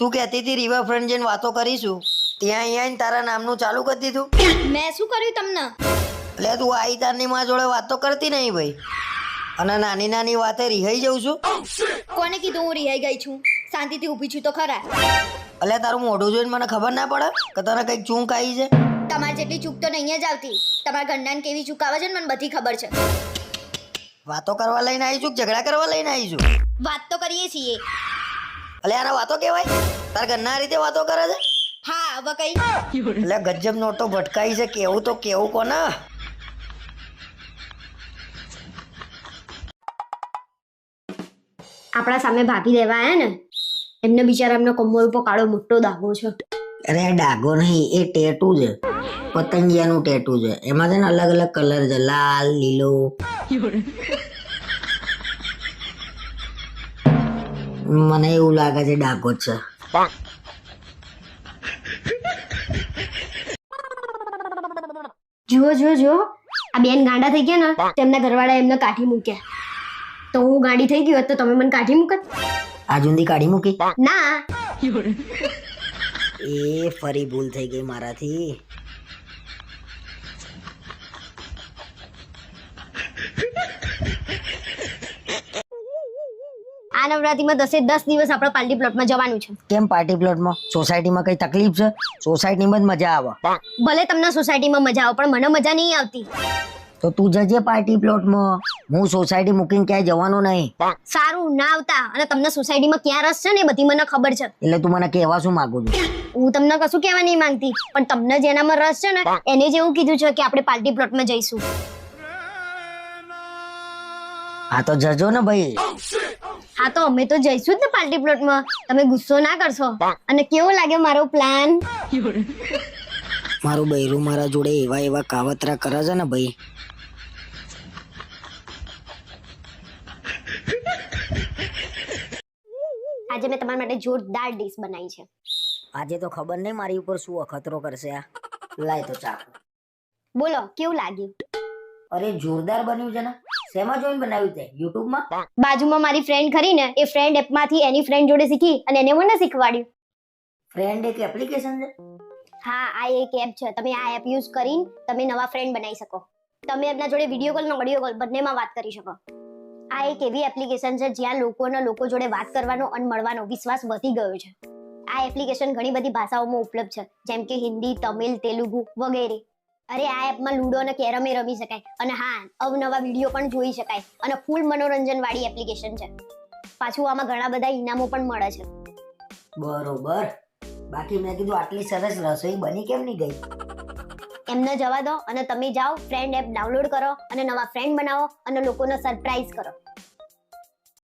તું કહેતી હતી રિવરફ્રન્ટ જઈને વાતો કરીશું. ત્યાં અહીંયા તારા નામનું ચાલુ કરી દીધું. મેં શું કર્યું તમને? એટલે તું આઈ તારની માં જોડે વાતો કરતી નહીં ભાઈ. અને નાની નાની વાતે રિહાઈ જઉં છું. કોને કીધું હું રિહાઈ ગઈ છું? શાંતિથી ઊભી છું તો ખરા. એટલે તારું મોઢું જોઈને મને ખબર ના પડે કે તને કંઈક ચૂંક આવી છે? તમારે જેટલી ચૂક તો નહીં જ આવતી. તમારા ગંડાને કેવી ચૂક આવે છે ને મને બધી ખબર છે. વાતો કરવા લઈને આવી છું ઝઘડા કરવા લઈને આવી છું? વાત તો કરીએ છીએ. એટલે આને વાતો કહેવાય? તાર ઘરના રીતે વાતો કરે છે? હા હવે કઈ. એટલે ગજબ નોટો ભટકાઈ છે કેવું તો કેવું કોને? આપણા સામે ભાભી દેવા આયા ને એમને બિચારા એમનો કમર ઉપર કાળો મોટો દાગો છે. અરે ડાગો નહીં એ ટેટુ છે. પતંગિયાનું ટેટુ છે. એમાં છે ને અલગ અલગ કલર છે લાલ લીલો. મને એવું લાગે છે ડાઘો છે. જુઓ જુઓ જુઓ. આ બેન ગાંડા થઈ ગયા ને તેમના ઘરવાળા એમને કાઢી મૂક્યા. તો હું ગાડી થઈ ગઈ હોત તો તમે મને કાઢી મૂકત? આ જુંદી કાઢી મૂકી? ના. એ ફરી ભૂલ થઈ ગઈ મારાથી. આ નવરાત્રીમાં દસે દસ દિવસ આપણે પાર્ટી પ્લોટમાં જવાનું છે. કેમ પાર્ટી પ્લોટમાં? સોસાયટીમાં કઈ તકલીફ છે? સોસાયટીમાં જ મજા આવે. ભલે તમને સોસાયટીમાં મજા આવે પણ મને મજા નહીં આવતી. તો તું જજે પાર્ટી પ્લોટમાં. હું સોસાયટી મૂકીને ક્યાંય જવાનો નહીં. સારું ના આવતા. અને તમને સોસાયટીમાં ક્યાં રસ છે ને બધી મને ખબર છે. એટલે તું મને કહેવા શું માંગુ છું? હું તમને કશું કહેવા નહીં માંગતી પણ તમને જેનામાં રસ છે ને એને જ એવું કીધું છે કે આપણે પાર્ટી પ્લોટમાં જઈશું. હા તો જજો ને ભાઈ. હા તો અમે તો જઈશું જ ને પાર્ટી પ્લોટમાં. તમે ગુસ્સો ના કરશો. અને કેવો લાગે મારો પ્લાન મારું બૈરું મારા જોડે એવા એવા કાવતરા કરે છે ને ભાઈ. આજે મેં તમારા માટે જોરદાર ડીશ બનાવી છે. આજે તો ખબર નહીં મારી ઉપર શું અખતરો કરશે આ. લાય તો ચાક બોલો કેવું લાગ્યું? અરે જોરદાર બન્યું છે ને. શેમાં જોઈને બનાવ્યું છે યુટ્યુબમાં? બાજુમાં મારી ફ્રેન્ડ ખરી ને એ ફ્રેન્ડ એપમાંથી એની ફ્રેન્ડ જોડે શીખી અને એને મને શીખવાડ્યું. ફ્રેન્ડ એક એપ્લિકેશન છે? હા આ એક એપ છે. તમે આ એપ યુઝ કરીને તમે નવા ફ્રેન્ડ બનાવી શકો. તમે એમના જોડે વીડિયો કોલ ને ઓડિયો કોલ બંનેમાં વાત કરી શકો. આ એક એવી એપ્લિકેશન છે જ્યાં લોકોના લોકો જોડે વાત કરવાનો અને મળવાનો વિશ્વાસ વધી ગયો છે. આ એપ્લિકેશન ઘણી બધી ભાષાઓમાં ઉપલબ્ધ છે. જેમ કે હિન્દી તમિલ તેલુગુ વગેરે. અરે આ એપમાં લૂડો અને કેરમે રમી શકાય. અને હા અવનવા વીડિયો પણ જોઈ શકાય. અને ફૂલ મનોરંજન વાળી એપ્લિકેશન છે. પાછું આમાં ઘણા બધા ઇનામો પણ મળે છે. બરોબર. બાકી મેં કીધું આટલી સરસ રસોઈ બની કેમ નહીં ગઈ? એમને જવા દો અને તમે જાઓ ફ્રેન્ડ એપ ડાઉનલોડ કરો અને નવા ફ્રેન્ડ બનાવો અને લોકોને સરપ્રાઈઝ કરો.